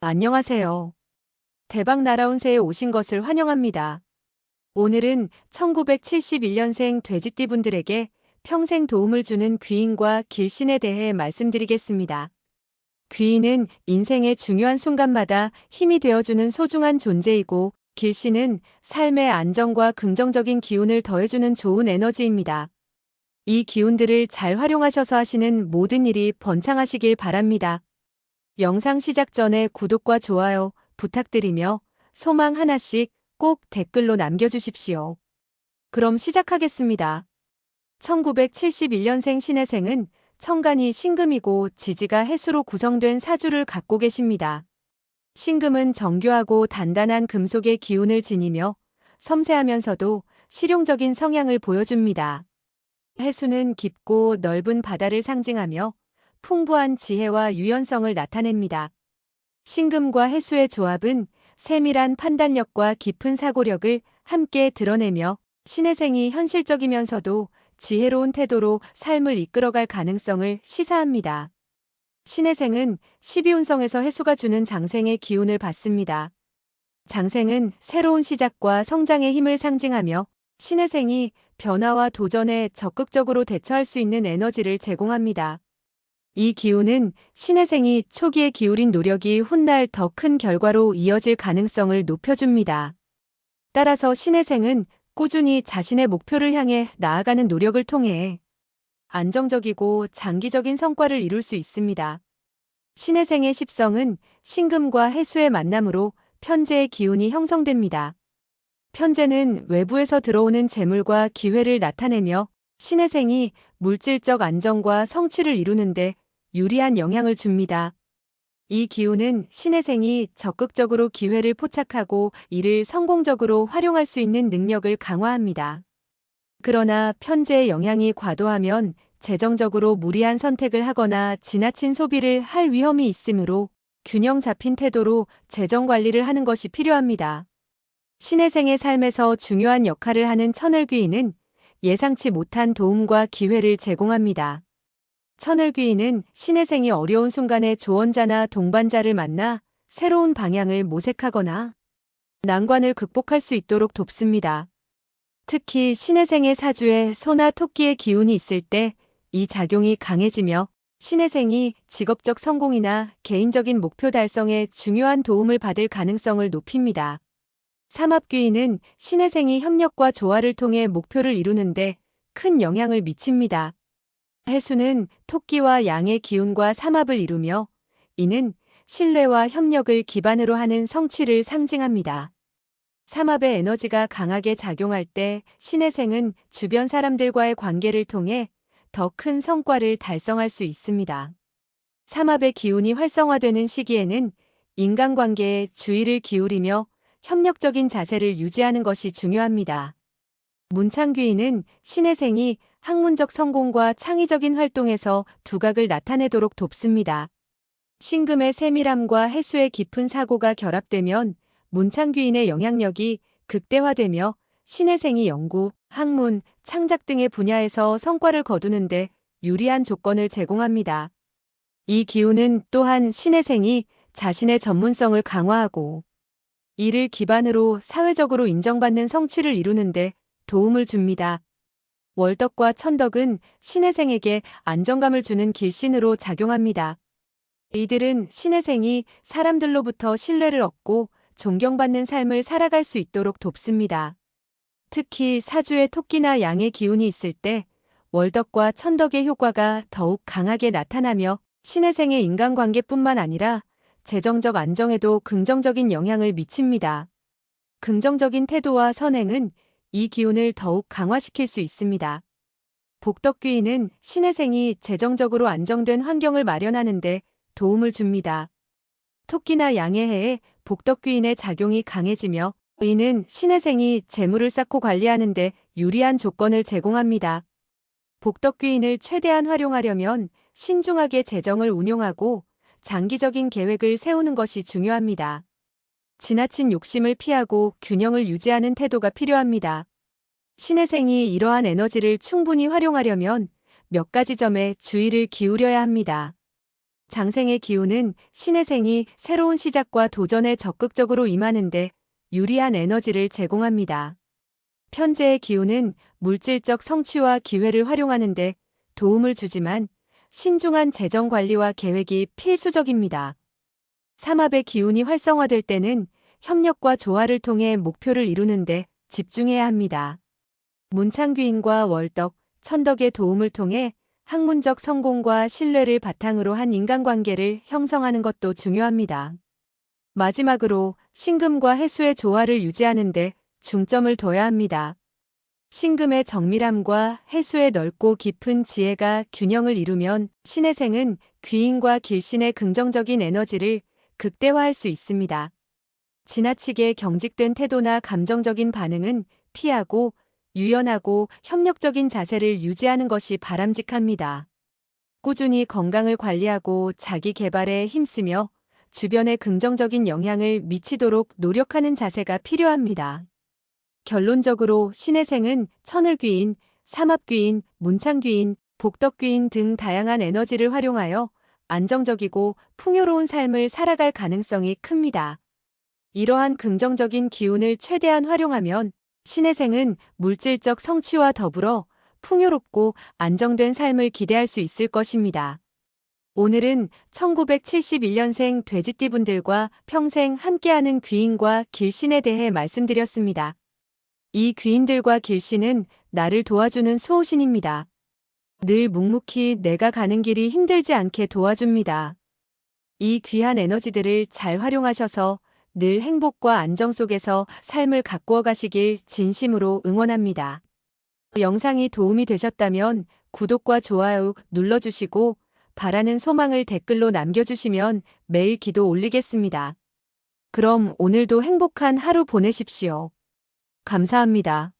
안녕하세요. 대박 날아온 새에 오신 것을 환영합니다. 오늘은 1971년생 돼지띠 분들에게 평생 도움을 주는 귀인과 길신에 대해 말씀드리겠습니다. 귀인은 인생의 중요한 순간마다 힘이 되어주는 소중한 존재이고 길신은 삶의 안정과 긍정적인 기운을 더해주는 좋은 에너지입니다. 이 기운들을 잘 활용하셔서 하시는 모든 일이 번창하시길 바랍니다. 영상 시작 전에 구독과 좋아요 부탁드리며 소망 하나씩 꼭 댓글로 남겨주십시오. 그럼 시작하겠습니다. 1971년생 신혜생은 청간이 신금이고 지지가 해수로 구성된 사주를 갖고 계십니다. 신금은 정교하고 단단한 금속의 기운을 지니며 섬세하면서도 실용적인 성향을 보여줍니다. 해수는 깊고 넓은 바다를 상징하며 풍부한 지혜와 유연성을 나타냅니다. 신금과 해수의 조합은 세밀한 판단력과 깊은 사고력을 함께 드러내며 신혜생이 현실적이면서도 지혜로운 태도로 삶을 이끌어갈 가능성을 시사합니다. 신혜생은 12운성에서 해수가 주는 장생의 기운을 받습니다. 장생은 새로운 시작과 성장의 힘을 상징하며 신혜생이 변화와 도전에 적극적으로 대처할 수 있는 에너지를 제공합니다. 이 기운은 신혜생이 초기에 기울인 노력이 훗날 더 큰 결과로 이어질 가능성을 높여줍니다. 따라서 신혜생은 꾸준히 자신의 목표를 향해 나아가는 노력을 통해 안정적이고 장기적인 성과를 이룰 수 있습니다. 신혜생의 십성은 신금과 해수의 만남으로 편재의 기운이 형성됩니다. 편재는 외부에서 들어오는 재물과 기회를 나타내며 신혜생이 물질적 안정과 성취를 이루는데 유리한 영향을 줍니다. 이 기운은 신혜생이 적극적으로 기회를 포착하고 이를 성공적으로 활용할 수 있는 능력을 강화합니다. 그러나 편재의 영향이 과도하면 재정적으로 무리한 선택을 하거나 지나친 소비를 할 위험이 있으므로 균형 잡힌 태도로 재정 관리를 하는 것이 필요합니다. 신혜생의 삶에서 중요한 역할을 하는 천을귀인은 예상치 못한 도움과 기회를 제공합니다. 천을귀인은 신혜생이 어려운 순간에 조언자나 동반자를 만나 새로운 방향을 모색하거나 난관을 극복할 수 있도록 돕습니다. 특히 신혜생의 사주에 소나 토끼의 기운이 있을 때 이 작용이 강해지며 신혜생이 직업적 성공이나 개인적인 목표 달성에 중요한 도움을 받을 가능성을 높입니다. 삼합귀인은 신혜생이 협력과 조화를 통해 목표를 이루는데 큰 영향을 미칩니다. 해수는 토끼와 양의 기운과 삼합을 이루며 이는 신뢰와 협력을 기반으로 하는 성취를 상징합니다. 삼합의 에너지가 강하게 작용할 때 신혜생은 주변 사람들과의 관계를 통해 더 큰 성과를 달성할 수 있습니다. 삼합의 기운이 활성화되는 시기에는 인간관계에 주의를 기울이며 협력적인 자세를 유지하는 것이 중요합니다. 문창귀인은 신혜생이 학문적 성공과 창의적인 활동에서 두각을 나타내도록 돕습니다. 신금의 세밀함과 해수의 깊은 사고가 결합되면 문창귀인의 영향력이 극대화되며 신혜생이 연구, 학문, 창작 등의 분야에서 성과를 거두는데 유리한 조건을 제공합니다. 이 기운은 또한 신혜생이 자신의 전문성을 강화하고 이를 기반으로 사회적으로 인정받는 성취를 이루는데 도움을 줍니다. 월덕과 천덕은 신혜생에게 안정감을 주는 길신으로 작용합니다. 이들은 신혜생이 사람들로부터 신뢰를 얻고 존경받는 삶을 살아갈 수 있도록 돕습니다. 특히 사주에 토끼나 양의 기운이 있을 때 월덕과 천덕의 효과가 더욱 강하게 나타나며 신혜생의 인간관계뿐만 아니라 재정적 안정에도 긍정적인 영향을 미칩니다. 긍정적인 태도와 선행은 이 기운을 더욱 강화시킬 수 있습니다. 복덕귀인은 신혜생이 재정적으로 안정된 환경을 마련하는데 도움을 줍니다. 토끼나 양의 해에 복덕귀인의 작용이 강해지며 이는 신혜생이 재물을 쌓고 관리하는데 유리한 조건을 제공합니다. 복덕귀인을 최대한 활용하려면 신중하게 재정을 운용하고 장기적인 계획을 세우는 것이 중요합니다. 지나친 욕심을 피하고 균형을 유지하는 태도가 필요합니다. 신혜생이 이러한 에너지를 충분히 활용하려면 몇 가지 점에 주의를 기울여야 합니다. 장생의 기운은 신의 생이 새로운 시작과 도전에 적극적으로 임하는데 유리한 에너지를 제공합니다. 편재의 기운은 물질적 성취와 기회를 활용하는데 도움을 주지만 신중한 재정 관리와 계획이 필수적입니다. 삼합의 기운이 활성화될 때는 협력과 조화를 통해 목표를 이루는데 집중해야 합니다. 문창귀인과 월덕, 천덕의 도움을 통해 학문적 성공과 신뢰를 바탕으로 한 인간관계를 형성하는 것도 중요합니다. 마지막으로 신금과 해수의 조화를 유지하는 데 중점을 둬야 합니다. 신금의 정밀함과 해수의 넓고 깊은 지혜가 균형을 이루면 신의 생은 귀인과 길신의 긍정적인 에너지를 극대화할 수 있습니다. 지나치게 경직된 태도나 감정적인 반응은 피하고 유연하고 협력적인 자세를 유지하는 것이 바람직합니다. 꾸준히 건강을 관리하고 자기 개발에 힘쓰며 주변에 긍정적인 영향을 미치도록 노력하는 자세가 필요합니다. 결론적으로 신의 생은 천을귀인, 삼합귀인, 문창귀인, 복덕귀인 등 다양한 에너지를 활용하여 안정적이고 풍요로운 삶을 살아갈 가능성이 큽니다. 이러한 긍정적인 기운을 최대한 활용하면 신의 생은 물질적 성취와 더불어 풍요롭고 안정된 삶을 기대할 수 있을 것입니다. 오늘은 1971년생 돼지띠분들과 평생 함께하는 귀인과 길신에 대해 말씀드렸습니다. 이 귀인들과 길신은 나를 도와주는 수호신입니다. 늘 묵묵히 내가 가는 길이 힘들지 않게 도와줍니다. 이 귀한 에너지들을 잘 활용하셔서 늘 행복과 안정 속에서 삶을 가꾸어 가시길 진심으로 응원합니다. 영상이 도움이 되셨다면 구독과 좋아요 눌러주시고 바라는 소망을 댓글로 남겨주시면 매일 기도 올리겠습니다. 그럼 오늘도 행복한 하루 보내십시오. 감사합니다.